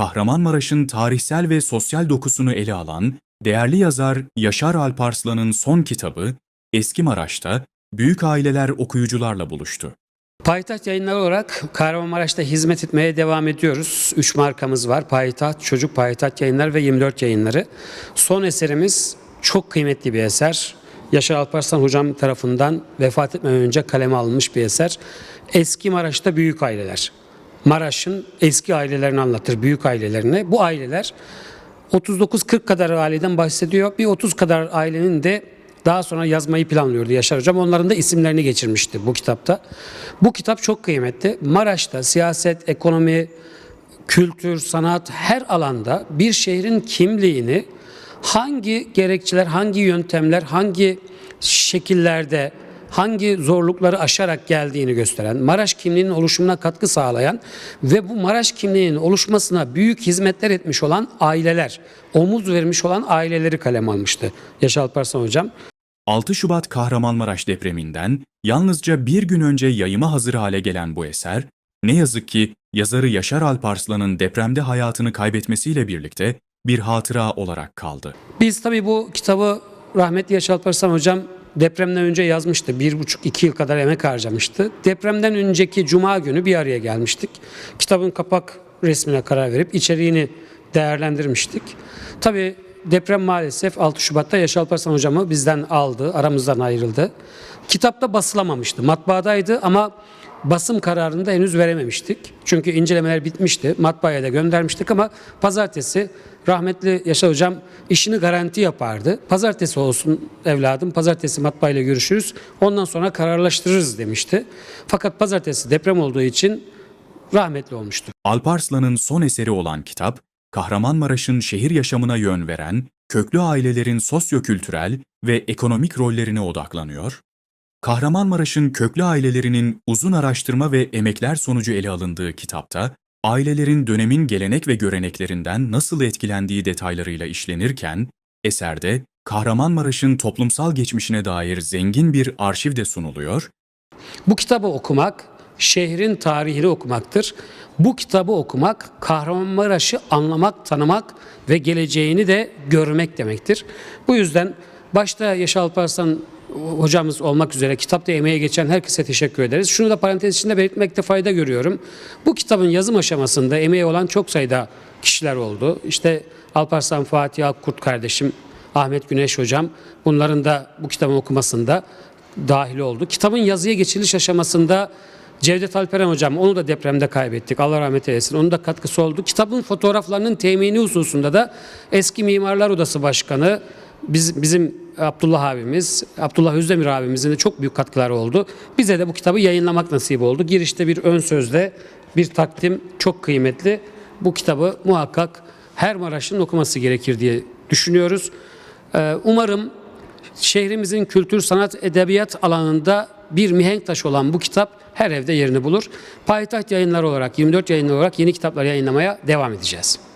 Kahramanmaraş'ın tarihsel ve sosyal dokusunu ele alan değerli yazar Yaşar Alparslan'ın son kitabı Eski Maraş'ta büyük aileler okuyucularla buluştu. Payitaht yayınları olarak Kahramanmaraş'ta hizmet etmeye devam ediyoruz. Üç markamız var. Payitaht, Çocuk Payitaht Yayınları ve 24 Yayınları. Son eserimiz çok kıymetli bir eser. Yaşar Alparslan hocam tarafından vefat etmeden önce kaleme alınmış bir eser. Eski Maraş'ta büyük aileler. Maraş'ın eski ailelerini anlatır, büyük ailelerini. Bu aileler 39-40 kadar aileden bahsediyor. Bir 30 kadar ailenin de daha sonra yazmayı planlıyordu Yaşar Hocam. Onların da isimlerini geçirmişti bu kitapta. Bu kitap çok kıymetli. Maraş'ta siyaset, ekonomi, kültür, sanat her alanda bir şehrin kimliğini hangi gerekçeler, hangi yöntemler, hangi şekillerde, hangi zorlukları aşarak geldiğini gösteren, Maraş kimliğinin oluşumuna katkı sağlayan ve bu Maraş kimliğinin oluşmasına büyük hizmetler etmiş olan aileler, omuz vermiş olan aileleri kalem almıştı Yaşar Alparslan Hocam. 6 Şubat Kahramanmaraş depreminden yalnızca bir gün önce yayıma hazır hale gelen bu eser, ne yazık ki yazarı Yaşar Alparslan'ın depremde hayatını kaybetmesiyle birlikte bir hatıra olarak kaldı. Biz tabii bu kitabı rahmetli Yaşar Alparslan hocam depremden önce yazmıştı. Bir buçuk iki yıl kadar emek harcamıştı. Depremden önceki cuma günü bir araya gelmiştik. Kitabın kapak resmine karar verip içeriğini değerlendirmiştik. Tabii deprem maalesef 6 Şubat'ta Yaşar Alparslan hocamı bizden aldı, aramızdan ayrıldı. Kitapta basılamamıştı. Matbaadaydı ama basım kararını da henüz verememiştik. Çünkü incelemeler bitmişti. Matbaaya da göndermiştik ama pazartesi rahmetli Yaşar Hocam işini garanti yapardı. Pazartesi olsun evladım, pazartesi matbaayla görüşürüz. Ondan sonra kararlaştırırız demişti. Fakat pazartesi deprem olduğu için rahmetli olmuştu. Alparslan'ın son eseri olan kitap, Kahramanmaraş'ın şehir yaşamına yön veren, köklü ailelerin sosyokültürel ve ekonomik rollerine odaklanıyor, Kahramanmaraş'ın köklü ailelerinin uzun araştırma ve emekler sonucu ele alındığı kitapta, ailelerin dönemin gelenek ve göreneklerinden nasıl etkilendiği detaylarıyla işlenirken, eserde Kahramanmaraş'ın toplumsal geçmişine dair zengin bir arşiv de sunuluyor. Bu kitabı okumak şehrin tarihini okumaktır. Bu kitabı okumak Kahramanmaraş'ı anlamak, tanımak ve geleceğini de görmek demektir. Bu yüzden başta Yaşar Alparslan hocamız olmak üzere kitapta emeğe geçen herkese teşekkür ederiz. Şunu da parantez içinde belirtmekte fayda görüyorum. Bu kitabın yazım aşamasında emeği olan çok sayıda kişiler oldu. İşte Alparslan Fatih Akkurt kardeşim, Ahmet Güneş hocam bunların da bu kitabın okumasında dahil oldu. Kitabın yazıya geçiliş aşamasında Cevdet Alperen hocam onu da depremde kaybettik. Allah rahmet eylesin. Onun da katkısı oldu. Kitabın fotoğraflarının temini hususunda da eski Mimarlar Odası Başkanı biz, bizim Abdullah abimiz, Abdullah Özdemir abimizin de çok büyük katkıları oldu. Bize de bu kitabı yayınlamak nasip oldu. Girişte bir ön sözde bir takdim çok kıymetli. Bu kitabı muhakkak her Maraş'ın okuması gerekir diye düşünüyoruz. Ee, Umarım şehrimizin kültür, sanat, edebiyat alanında bir mihenk taşı olan bu kitap her evde yerini bulur. Payitaht yayınları olarak, 24 yayınları olarak yeni kitaplar yayınlamaya devam edeceğiz.